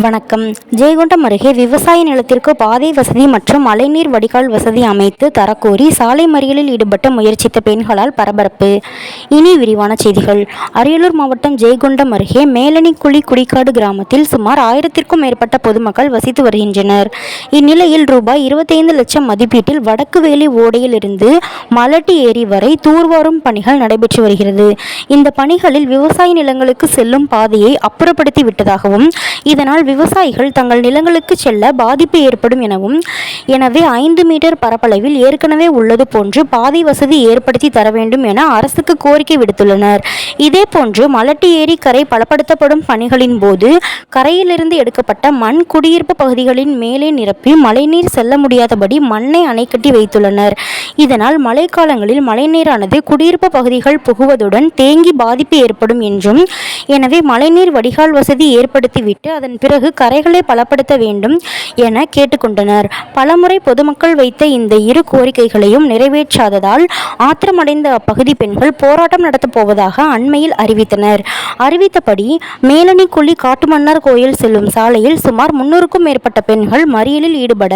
வணக்கம். ஜெயகுண்டம் அருகே விவசாய நிலத்திற்கு பாதை வசதி மற்றும் மழைநீர் வடிகால் வசதி அமைத்து தரக்கோரி சாலை மறியலில் ஈடுபட்ட முயற்சித்த பெண்களால் பரபரப்பு. இனி விரிவான செய்திகள். அரியலூர் மாவட்டம் ஜெயகுண்டம் அருகே மேலனிக்குழி குடிக்காடு கிராமத்தில் சுமார் ஆயிரத்திற்கும் மேற்பட்ட பொதுமக்கள் வசித்து வருகின்றனர். இந்நிலையில் ரூபாய் இருபத்தைந்து லட்சம் மதிப்பீட்டில் வடக்கு வேலி ஓடையில் இருந்து மலட்டி ஏரி வரை தூர்வாரும் பணிகள் நடைபெற்று வருகிறது. இந்த பணிகளில் விவசாய நிலங்களுக்கு செல்லும் பாதையை அப்புறப்படுத்தி விட்டதாகவும் இதனால் விவசாயிகள் தங்கள் நிலங்களுக்கு செல்ல பாதிப்பு ஏற்படும் எனவும் எனவே ஐந்து மீட்டர் பரப்பளவில் ஏற்கனவே உள்ளது போன்று பாதை வசதி ஏற்படுத்தி தர வேண்டும் என அரசுக்கு கோரிக்கை விடுத்துள்ளனர். இதேபோன்று மலட்டி ஏரி கரை பலப்படுத்தப்படும் பணிகளின் போது கரையிலிருந்து எடுக்கப்பட்ட மண் குடியிருப்பு பகுதிகளின் மேலே நிரப்பி மழைநீர் செல்ல முடியாதபடி மண்ணை அணை கட்டி வைத்துள்ளனர். இதனால் மழைக்காலங்களில் மழைநீரானது குடியிருப்பு பகுதிகள் புகுவதுடன் தேங்கி பாதிப்பு ஏற்படும் என்றும் எனவே மழைநீர் வடிகால் வசதி ஏற்படுத்திவிட்டு அதன் பிறகு கரைகளை பலப்படுத்த வேண்டும் என கேட்டுக்கொண்டனர். பலமுறை பொதுமக்கள் வைத்த இந்த இரு கோரிக்கைகளையும் நிறைவேற்றாததால் ஆத்திரமடைந்த அப்பகுதி பெண்கள் போராட்டம் நடத்தப் போவதாக அண்மையில் அறிவித்தனர். அறிவித்தபடி மேலணிக்குழி காட்டுமன்னார் கோயில் செல்லும் சாலையில் சுமார் முன்னூறுக்கும் மேற்பட்ட பெண்கள் மறியலில் ஈடுபட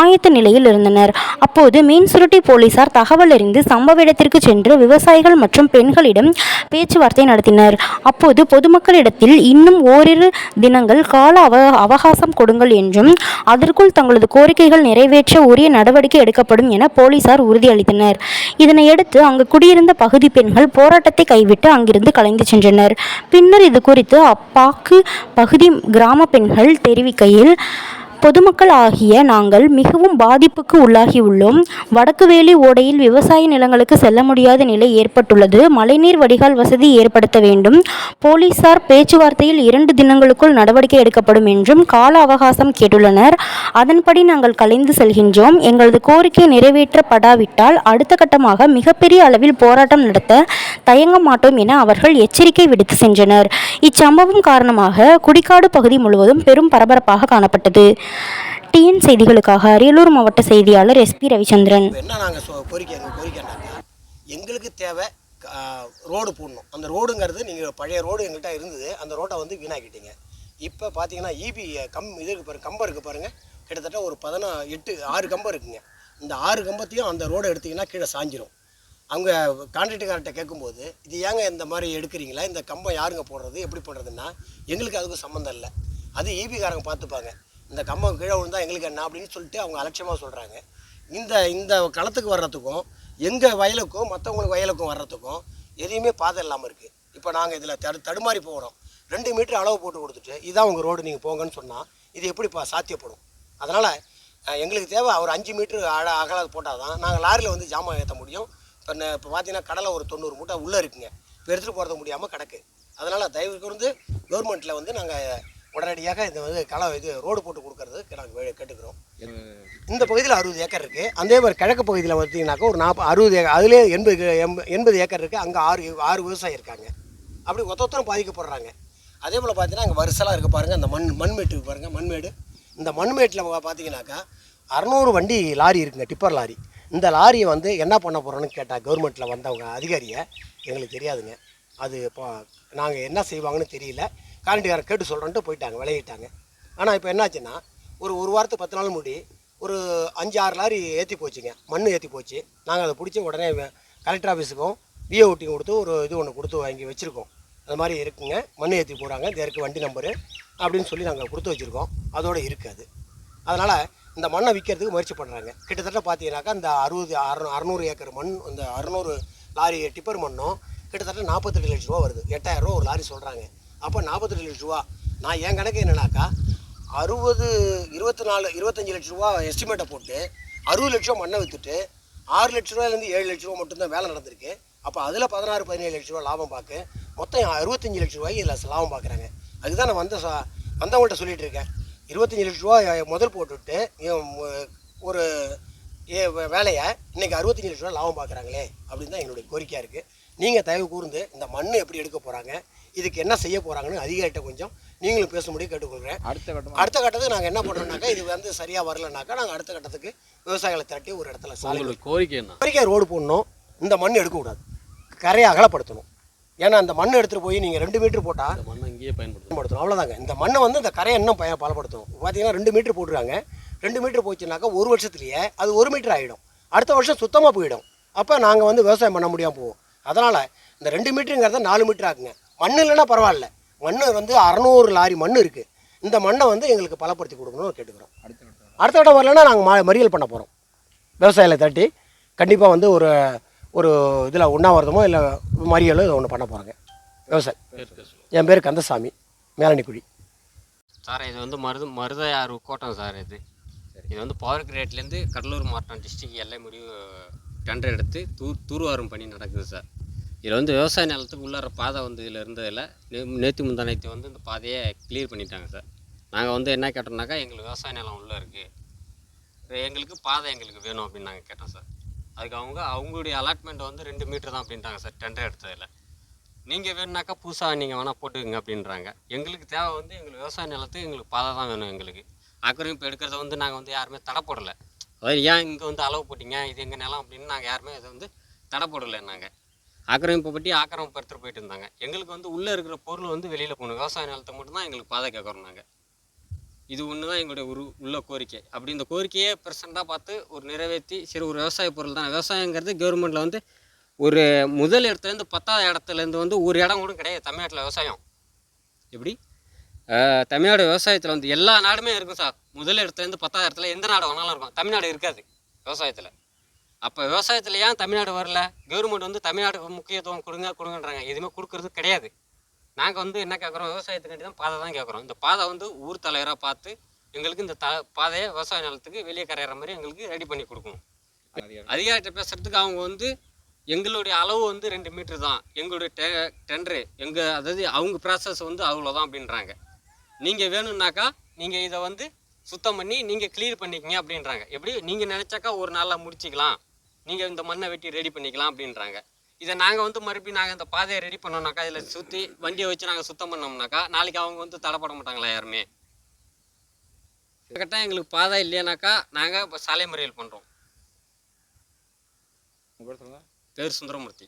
ஆயத்த நிலையில் இருந்தனர். அப்போது மீன் சுருட்டி போலீசார் தகவல் அறிந்து சம்பவ இடத்திற்கு சென்று விவசாயிகள் மற்றும் பெண்களிடம் பேச்சுவார்த்தை நடத்தினர். அப்போது பொதுமக்களிடத்தில் இன்னும் ஓரிரு தினங்கள் கால அவ அவகாசம் கொடுங்கள் என்றும் அதற்குள் தங்களது கோரிக்கைகள் நிறைவேற்ற உரிய நடவடிக்கை எடுக்கப்படும் என போலீசார் உறுதியளித்தனர். இதனையடுத்து அங்கு குடியிருந்த பகுதி பெண்கள் போராட்டத்தை கைவிட்டு அங்கிருந்து கலைந்து சென்றனர். பின்னர் இது குறித்து அப்பாக்கு பகுதி கிராம பெண்கள் தெரிவிக்கையில் பொதுமக்கள் ஆகிய நாங்கள் மிகவும் பாதிப்புக்கு உள்ளாகியுள்ளோம். வடக்குவேலி ஓடையில் விவசாய நிலங்களுக்கு செல்ல முடியாத நிலை ஏற்பட்டுள்ளது. மழைநீர் வடிகால் வசதி ஏற்படுத்த வேண்டும். போலீசார் பேச்சுவார்த்தையில் இரண்டு தினங்களுக்குள் நடவடிக்கை எடுக்கப்படும் என்றும் கால அவகாசம் கேட்டுள்ளனர். அதன்படி நாங்கள் கலைந்து செல்கின்றோம். எங்களது கோரிக்கை நிறைவேற்றப்படாவிட்டால் அடுத்த கட்டமாக மிகப்பெரிய அளவில் போராட்டம் நடத்த தயங்க மாட்டோம் என அவர்கள் எச்சரிக்கை விடுத்து சென்றனர். இச்சம்பவம் காரணமாக குடிக்காடு பகுதி முழுவதும் பெரும் பரபரப்பாக காணப்பட்டது. டிஎன் செய்திகளுக்காக அரியலூர் மாவட்ட செய்தியாளர் எஸ்பி ரவிச்சந்திரன். என்ன நாங்கள் கோரிக்கை கோரிக்கை கோரிக்கைனாக்கா எங்களுக்கு தேவை ரோடு போடணும். அந்த ரோடுங்கிறது நீங்கள் பழைய ரோடு எங்கள்கிட்ட இருந்தது. அந்த ரோட்டை வந்து வீணாக்கிட்டீங்க. இப்போ பார்த்தீங்கன்னா இபி கம் இது இருக்கு பாருங்க கம்பம் இருக்குது பாருங்கள் கிட்டத்தட்ட ஒரு பதினா எட்டு ஆறு கம்பம் இருக்குங்க. இந்த ஆறு கம்பத்தையும் அந்த ரோடை எடுத்திங்கன்னா கீழே சாஞ்சிரும். அவங்க கான்ட்ராக்டுக்கார்ட்ட கேட்கும்போது இது ஏங்க இந்த மாதிரி எடுக்கிறீங்களா? இந்த கம்பம் யாருங்க போடுறது? எப்படி பண்ணுறதுன்னா எங்களுக்கு அதுக்கும் சம்மந்தம் இல்லை. அது ஈபிக்காரங்க பார்த்துப்பாங்க இந்த கம்பம் கீழே விழுந்தா எங்களுக்கு என்ன அப்படின்னு சொல்லிட்டு அவங்க அலட்சியமாக சொல்கிறாங்க இந்த இந்த களத்துக்கு வர்றதுக்கும் எங்கள் வயலுக்கும் மற்றவங்களுக்கு வயலுக்கும் வர்றதுக்கும் எதையுமே பாதை இல்லாமல் இருக்குது இப்போ நாங்கள் இதில் தடு தடுமாறி போகிறோம் ரெண்டு மீட்டர் அளவு போட்டு கொடுத்துட்டு இதான் உங்கள் ரோடு நீங்கள் போங்கன்னு சொன்னால் இது எப்படிப்பா சாத்தியப்படும்? அதனால் எங்களுக்கு தேவை ஒரு அஞ்சு மீட்ரு அழ அகலாது போட்டால் தான் நாங்கள் லாரியில் வந்து ஜாமான் ஏற்ற முடியும். இப்போ இப்போ பார்த்தீங்கன்னா கடலை ஒரு தொண்ணூறு மூட்டை உள்ளே இருக்குங்க. இப்போ எடுத்துகிட்டு போகிறது முடியாமல் கிடக்கு. அதனால் தயவு கூர்ந்து கவர்மெண்ட்டில் வந்து நாங்கள் உடனடியாக இந்த வந்து கள இது ரோடு போட்டு கொடுக்கறதுக்கு நாங்கள் கேட்டுக்கிறோம். இந்த பகுதியில் அறுபது ஏக்கர் இருக்குது அதே மாதிரி கிழக்கு பகுதியில் பார்த்தீங்கன்னாக்கா ஒரு நாற்பது அறுபது ஏக்கர் அதுலேயே எண்பது எண்ப- எண்பது ஏக்கர் இருக்குது அங்கே ஆறு ஆறு விவசாயி இருக்காங்க. அப்படி ஒத்த ஒத்தரும் பாதிக்கப்படுறாங்க. அதே போல் பார்த்தீங்கன்னா அங்கே வரிசலாக இருக்குது பாருங்கள் அந்த மண் மண்மேட்டு இருக்கு பாருங்கள் மண்மேடு. இந்த மண்மேட்டில் பார்த்தீங்கன்னாக்கா அறநூறு வண்டி லாரி இருக்குங்க. Tipper lorry. இந்த லாரியை வந்து என்ன பண்ண போகிறோன்னு கேட்டால் கவர்மெண்ட்டில் வந்தவங்க அதிகாரியை எங்களுக்கு தெரியாதுங்க. அது இப்போ நாங்கள் என்ன செய்வாங்கன்னு தெரியல. காரண்டிக்காரர் கேட்டு சொல்கிறோன்ட்டு போயிட்டாங்க விளையிட்டாங்க ஆனால் இப்போ என்னாச்சுன்னா ஒரு ஒரு வாரத்துக்கு பத்து நாள் முடி ஒரு அஞ்சு ஆறு லாரி ஏற்றி போச்சுங்க. மண் ஏற்றி போச்சு. நாங்கள் அதை பிடிச்சி உடனே கலெக்டர் ஆஃபீஸுக்கும் விஓடி கொடுத்து ஒரு இது ஒன்று கொடுத்து வாங்கி வச்சுருக்கோம். அது மாதிரி இருக்குங்க. மண் ஏற்றி போகிறாங்க இதற்கு இருக்கு வண்டி நம்பரு அப்படின்னு சொல்லி நாங்கள் கொடுத்து வச்சுருக்கோம். அதோடு இருக்காது அதனால் இந்த மண்ணை விற்கிறதுக்கு முயற்சி பண்ணுறாங்க கிட்டத்தட்ட பார்த்தீங்கன்னாக்கா இந்த அறுபது அறு அறநூறு ஏக்கர் மண் இந்த அறுநூறு லாரி டிப்பர் மண்ணும் கிட்டத்தட்ட நாற்பத்தெட்டு லட்ச ரூபா வருது. எட்டாயிரம் ரூபா ஒரு லாரி சொல்கிறாங்க அப்போ நாற்பத்தெட்டு லட்ச ரூபா. நான் என் கணக்கு என்னன்னாக்கா அறுபது இருபத்தி நாலு இருபத்தஞ்சி லட்ச ரூபா எஸ்டிமேட்டை போட்டு அறுபது லட்சம் மண்ணை விற்றுட்டு ஆறு லட்ச ரூபாயிலேருந்து ஏழு லட்ச ரூபா மட்டும்தான் வேலை நடந்திருக்கு. அப்போ அதில் பதினாறு பதினேழு லட்ச ரூபா லாபம் பார்க்க மொத்தம் அறுபத்தஞ்சு லட்ச ரூபாய்க்கு இதில் லாபம் பார்க்குறாங்க அதுதான் நான் வந்த சா வந்தவங்கள்ட்ட சொல்லிகிட்டு இருக்கேன். இருபத்தஞ்சி லட்ச ரூபா முதல் போட்டுவிட்டு ஒரு ஏ வேலையை இன்னைக்கு அறுபத்தஞ்சு லட்ச ரூபா லாபம் பார்க்குறாங்களே அப்படின்னு தான் என்னுடைய கோரிக்கையாக இருக்குது நீங்கள் தயவு கூர்ந்து இந்த மண் எப்படி எடுக்க போகிறாங்க இதுக்கு என்ன செய்ய போகிறாங்கன்னு அதிகாரிகிட்ட கொஞ்சம் நீங்களும் பேசும்படி கேட்டுக்கொள்கிறேன் அடுத்த கட்டமா? அடுத்த கட்டத்துக்கு நாங்கள் என்ன பண்ணுறோம்னாக்கா இது வந்து சரியாக வரலனாக்கா நாங்கள் அடுத்த கட்டத்துக்கு விவசாயிகளை திரட்டி ஒரு இடத்துல சாலை கோரிக்கை என்ன? கோரிக்கை ரோடு போடணும் இந்த மண் எடுக்கக்கூடாது. கரையை அகலப்படுத்தணும். ஏன்னா அந்த மண்ணை எடுத்துகிட்டு போய் நீங்கள் ரெண்டு மீட்டர் போட்டால் மண்ணை இங்கேயே பயன்படுத்தணும். அவ்வளோதாங்க இந்த மண்ணை வந்து இந்த கரையை இன்னும் பய பலப்படுத்தும் பார்த்தீங்கன்னா ரெண்டு மீட்டர் போட்டுருக்காங்க. ரெண்டு மீட்டர் போச்சுனாக்கா ஒரு வருஷத்துலேயே அது ஒரு மீட்டர் ஆகிடும் அடுத்த வருஷம் சுத்தமாக போயிடும். அப்போ நாங்கள் வந்து விவசாயம் பண்ண முடியாமல் போவோம். அதனால் இந்த ரெண்டு மீட்டருங்கிறத நாலு மீட்டர் ஆக்குங்க. மண் இல்லைன்னா பரவாயில்ல. மண் வந்து அறநூறு லாரி மண் இருக்குது இந்த மண்ணை வந்து எங்களுக்கு பலப்படுத்தி கொடுக்கணும்னு கேட்டுக்கிறோம். அடுத்த கட்டம் வரலன்னா நாங்கள் மா மறியல் பண்ண போகிறோம் விவசாயிகளை தட்டி கண்டிப்பாக வந்து ஒரு ஒரு இதில் உண்ணாவிரதமோ இல்லை மறியலோ இதை ஒன்று பண்ண போகிறோங்க விவசாயி. என் பேர் கந்தசாமி. மேலனிக்குடி சார் இது வந்து மருது மருதையாறு கோட்டம் சார் இது. இது வந்து பவர் கிரேட்லேருந்து கடலூர் மாவட்டம் டிஸ்ட்ரிக் எல்லை முடிவு டெண்டர் எடுத்து தூர் தூர்வாரும் பணி நடக்குது சார். இதில் வந்து விவசாய நிலத்துக்கு உள்ளார பாதை வந்து இதில் இருந்ததில் நேற்று முந்தா நேற்று வந்து இந்த பாதையை கிளியர் பண்ணிட்டாங்க சார். நாங்கள் வந்து என்ன கேட்டோம்னாக்கா எங்களுக்கு விவசாய நிலம் உள்ளே இருக்குது எங்களுக்கு பாதை எங்களுக்கு வேணும் அப்படின்னு நாங்கள் கேட்டோம் சார். அதுக்கு அவங்க அவங்களுடைய அலாட்மெண்ட் வந்து ரெண்டு மீட்டர் தான் அப்படின்ட்டாங்க சார் டெண்டர் எடுத்ததில். நீங்கள் வேணுனாக்கா புதுசாக நீங்கள் வேணால் போட்டுக்கோங்க அப்படின்றாங்க. எங்களுக்கு தேவை வந்து எங்களுக்கு விவசாய நிலத்துக்கு எங்களுக்கு பாதை தான் வேணும் எங்களுக்கு. ஆக்கிரமிப்பு எடுக்கிறத வந்து நாங்கள் வந்து யாருமே தடை போடலை. அதாவது ஏன் இங்கே வந்து அளவு போட்டிங்க? இது எங்கள் நிலம் அப்படின்னு நாங்கள் யாருமே இதை வந்து தடை போடலை நாங்கள் ஆக்கிரமிப்பை பற்றி ஆக்கிரமிப்பு எடுத்துகிட்டு போயிட்டு இருந்தாங்க. எங்களுக்கு வந்து உள்ளே இருக்கிற பொருள் வந்து வெளியில் போகணும். விவசாய நிலத்தை மட்டும்தான் எங்களுக்கு பாதை கேட்குறோம் நாங்கள் இது ஒன்று தான் எங்களுடைய ஒரு உள்ள கோரிக்கை. அப்படி இந்த கோரிக்கையே பிரசண்டாக பார்த்து ஒரு நிறைவேற்றி சரி ஒரு விவசாய பொருள் தான். விவசாயங்கிறது கவர்மெண்ட்டில் வந்து ஒரு முதல் இடத்துலேருந்து பத்தாவது இடத்துலேருந்து வந்து ஒரு இடம் கூட கிடையாது. தமிழ்நாட்டில் விவசாயம். எப்படி? தமிழ்நாடு விவசாயத்தில் வந்து எல்லா நாடுமே இருக்கும் சார். முதல் இடத்துலேருந்து பத்தாவது இடத்துல எந்த நாடு வேணாலும் இருக்கும். தமிழ்நாடு இருக்காது விவசாயத்தில். அப்போ விவசாயத்தில் ஏன் தமிழ்நாடு வரல? கவர்மெண்ட் வந்து தமிழ்நாடு முக்கியத்துவம் கொடுங்க கொடுங்கன்றாங்க. எதுவுமே கொடுக்கறது கிடையாது. நாங்கள் வந்து என்ன கேட்குறோம் விவசாயத்துக்காண்டி தான் பாதை தான் கேட்குறோம் இந்த பாதை வந்து ஊர் தலைவராக பார்த்து எங்களுக்கு இந்த த பாதையை விவசாய நிலத்துக்கு வெளியே கரையிற மாதிரி எங்களுக்கு ரெடி பண்ணி கொடுக்கணும். அதிகாரிகிட்ட பேசுகிறதுக்கு அவங்க வந்து எங்களுடைய அளவு வந்து ரெண்டு மீட்ரு தான். எங்களுடைய டெ டெண்டரு எங்கள் அதாவது அவங்க ப்ராசஸ் வந்து அவ்வளோதான் அப்படின்றாங்க. நீங்கள் வேணும்னாக்கா நீங்கள் இதை வந்து சுத்தம் பண்ணி நீங்கள் க்ளியர் பண்ணிக்கங்க அப்படின்றாங்க. எப்படி? நீங்கள் நினச்சாக்கா ஒரு நாளில் முடிச்சிக்கலாம். நீங்கள் இந்த மண்ணை வெட்டி ரெடி பண்ணிக்கலாம் அப்படின்றாங்க. இதை நாங்கள் வந்து மறுபடியும் நாங்கள் இந்த பாதையை ரெடி பண்ணோம்னாக்கா இதில் சுற்றி வண்டியை வச்சு நாங்கள் சுத்தம் பண்ணோம்னாக்கா நாளைக்கு அவங்க வந்து தடைப்பட மாட்டாங்களா யாருமே? கரெக்டாக எங்களுக்கு பாதை இல்லையானாக்கா நாங்கள் இப்போ சாலை மறியல் பண்ணுறோம் பேர் சுந்தரமூர்த்தி.